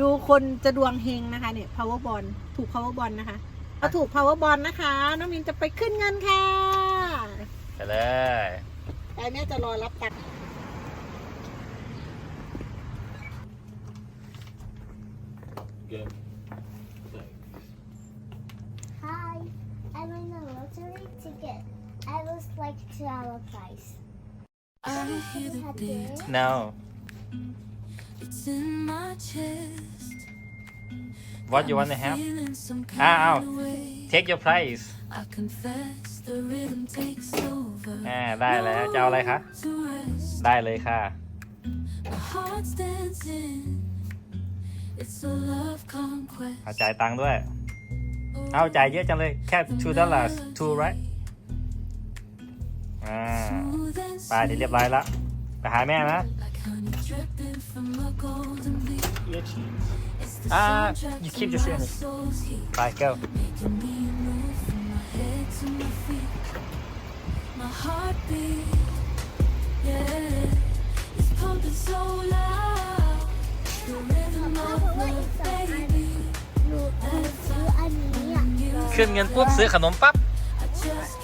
ดูคนจะดวงเฮงนะคะเนี่ย power b o l ถูก power b o l นะคะกาถูก power b o l นะคะน้องมินจะไปขึ้นเงินค่ะไปเลยไต่เน่จะรอรับตันน้า What you wanna have? Ow, take your place อ่าได้แล้วจะเอาอะไรคะได้เลยค่ะเอาจ่ายตังค์ด้วยเอาจ่ายเยอะจังเลยแค่ two dollars two right อ่าไปเรียบร้อยแล้วไปหาแม่นะ your cheeks. Ah, you keep this in. Right, go. My heartbeat, yeah, it's pumping so loud. The rhythm of love, baby. ขึ้นเงินปุ๊บซื้อขนมปั๊บ I just